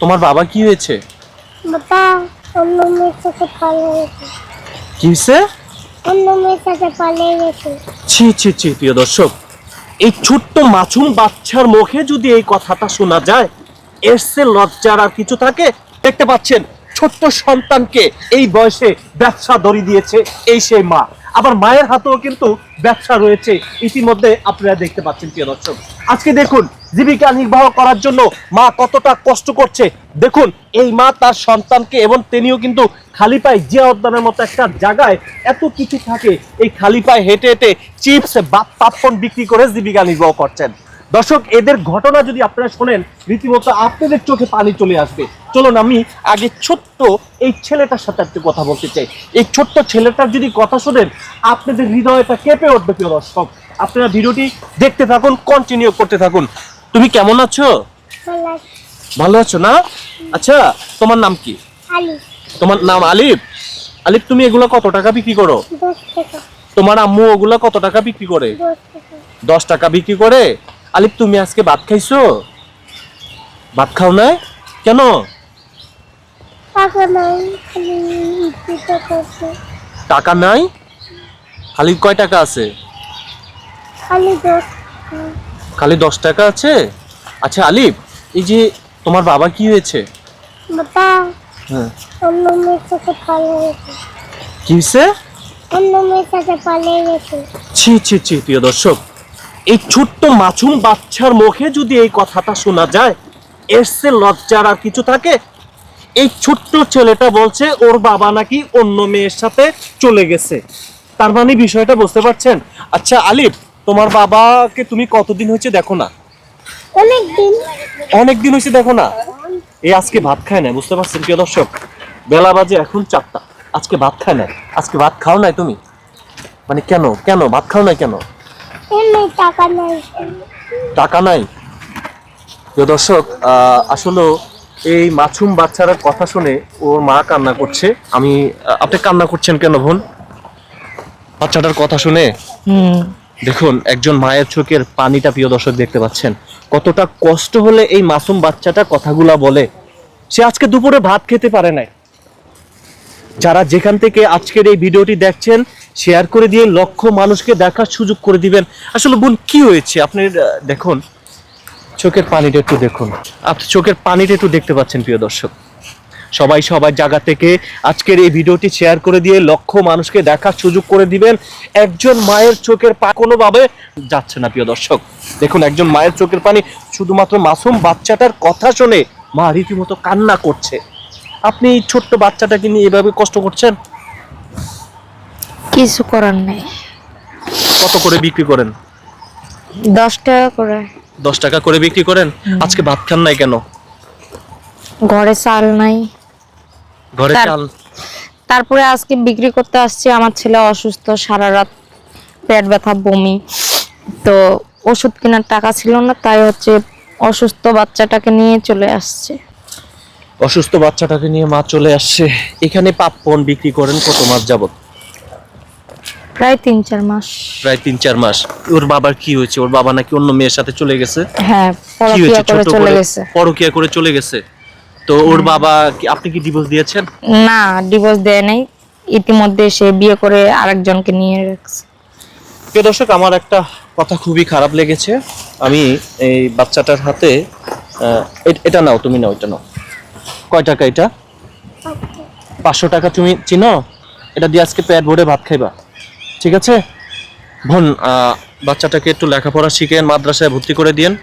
তোমার বাবা কি হয়েছে? বাবা অন্য মেয়ের সাথে পালিয়ে গেছে। কি হয়েছে? অন্য মেয়ের সাথে পালিয়ে গেছে। ছি ছি ছি প্রিয় দর্শক এই ছোট্ট মাছুম বাচ্চার মুখে যদি এই কথাটা শোনা যায় এর সে লজ্জার আর কিছু থাকে? দেখতে পাচ্ছেন ছোট্ট সন্তানকে এই বয়সে ব্যবসা ধরি দিয়েছে এই সেই মা। আবার মায়ের হাতেও কিন্তু ব্যবসা রয়েছে। ইতিমধ্যে আপনারা দেখতে পাচ্ছেন প্রিয় দর্শক। আজকে দেখুন জীবিকা নির্বাহ করার জন্য মা কতটা কষ্ট করছে। দেখুন, এই মা তার সন্তানকে এবং তিনিও কিন্তু খালি পায়ে জিয়া উদ্যানের মতো একটা জায়গায় এত কিছু থাকে। এই খালি পায়ে হেঁটে হেঁটে চিপস, বা পাপকর্ন বিক্রি করে জীবিকা নির্বাহ করছেন। দর্শক, এদের ঘটনা যদি আপনারা শোনেন, রীতিমতো আপনাদের চোখে পানি চলে আসবে। চলুন আমি আগে ছোট্ট এই ছেলেটার সাথে একটু কথা বলতে চাই। এই ছোট্ট ছেলেটার যদি কথা শোনেন, আপনাদের হৃদয়টা কেঁপে উঠবে, প্রিয় দর্শক। আপনারা ভিডিওটি দেখতে থাকুন কন্টিনিউ করতে থাকুন। তুমি কেমন আছো? ভালো আছো না? আচ্ছা তোমার নাম কি? তোমার নাম আলিফ? আলিফ, তুমি এগুলো কত টাকা বিক্রি করো? তোমার আম্মু ওগুলো কত টাকা বিক্রি করে? দশ টাকা বিক্রি করে? আলিফ, তুমি আজকে ভাত খাইছো? ভাত খাও না কেন? টাকা নাই? খালি কয় টাকা আছে? খালি দশ টাকা। আছে? আচ্ছা আলিফ এই যে তোমার বাবা কি হয়েছে? বাবা হ্যাঁ। অন্য মেয়ের সাথে পালিয়ে গেছে। কি হয়েছে? অন্য সাথে পালিয়ে গেছে। ছি ছি ছি প্রিয় দর্শক এই ছোট্ট মাছুম বাচ্চার মুখে যদি এই কথাটা শোনা যায় এর সে লজ্জার আর কিছু থাকে? এই ছোট্ট ছেলেটা বলছে ওর বাবা নাকি অন্য মেয়ের সাথে চলে গেছে। তার মানে বিষয়টা বুঝতে পারছেন? আচ্ছা আলিফ তোমার বাবাকে তুমি কতদিন হয়েছে দেখো না? অনেক দিন অনেক দিন হয়েছে দেখো না? এই আজকে ভাত খায় না বুঝতে পারছেন প্রিয় দর্শক? বেলা বাজে এখন চারটা। আজকে ভাত খায় না আজকে ভাত খাও নাই তুমি? মানে কেন? কেন? ভাত খাও নাই কেন? এমনি টাকা নাই। টাকা নাই? প্রিয় দর্শক আহ, আসলে এই মাছুম বাচ্চারা কথা শুনে ওর মা কান্না করছে। আমি আপনি কান্না করছেন কেন বোন? বাচ্চাটার কথা শুনে? হুম। দেখুন, একজন মায়ের চোখের পানিটা প্রিয় দর্শক দেখতে পাচ্ছেন। কতটা কষ্ট হলে এই মাসুম বাচ্চাটা কথাগুলা বলে। সে আজকে দুপুরে ভাত খেতে পারে নাই। যারা যেখান থেকে আজকের এই ভিডিওটি দেখছেন শেয়ার করে দিয়ে লক্ষ মানুষকে দেখার সুযোগ করে দিবেন। আসলে বোন, কি হয়েছে? আপনি দেখুন, চোখের পানিটা একটু দেখুন। আপনি চোখের পানিটা একটু দেখতে পাচ্ছেন, প্রিয় দর্শক। সবাই সবার জায়গা থেকে আজকের এই ভিডিওটি শেয়ার করে দিয়ে লক্ষ মানুষকে দেখার সুযোগ করে দিবেন। একজন মায়ের চোখের পা কোনোভাবে যাচ্ছে না প্রিয় দর্শক। দেখুন একজন মায়ের চোখের পানি শুধুমাত্র মাসুম বাচ্চাটার কথা শুনে মা রীতিমতো কান্না করছে। আপনি এই ছোট্ট বাচ্চাটাকে নিয়ে এভাবে কষ্ট করছেন? কিছু করার নেই। কত করে বিক্রি করেন? দশ টাকা করে। দশ টাকা করে বিক্রি করেন? আজকে ভাত খান নাই কেন? ঘরে চাল নাই। ঘরে চাল। তারপরে আজকে বিক্রি করতে আসছি আমার ছেলে অসুস্থ সারা রাত পেট ব্যথা বমি। তো ওষুধ কেনার টাকা ছিল না তাই হচ্ছে অসুস্থ বাচ্চাটাকে নিয়ে চলে আসছে। অসুস্থ বাচ্চাটাকে নিয়ে মা চলে আসছে। এখানে পাপ্পন বিক্রি করেন কত মাস যাবত প্রায় তিন চার মাস। প্রায় তিন চার মাস। ওর বাবার কি হয়েছে? ওর বাবা নাকি অন্য মেয়ের সাথে চলে গেছে? হ্যাঁ পরকিয়া করে চলে গেছে। পরকিয়া করে চলে গেছে? তো ওর বাবা কি- আপনি কি ডিভোর্স দিয়েছেন? না ডিভোর্স দেয় নাই। ইতিমধ্যে সে বিয়ে করে আরেকজনকে নিয়ে রাখছে প্রিয় দর্শক আমার একটা কথা খুবই খারাপ লেগেছে। আমি এই বাচ্চাটার হাতে আহ, এ- এটা নাও তুমি নাও এটা নাও। কয় টাকা এটা? পাঁচশো টাকা তুমি চিনো? এটা দিয়ে আজকে পেট ভরে ভাত খাইবা। ঠিক আছে? বোন আহ, বাচ্চাটাকে একটু লেখাপড়া শিখেন মাদ্রাসায় ভর্তি করে দিয়েন।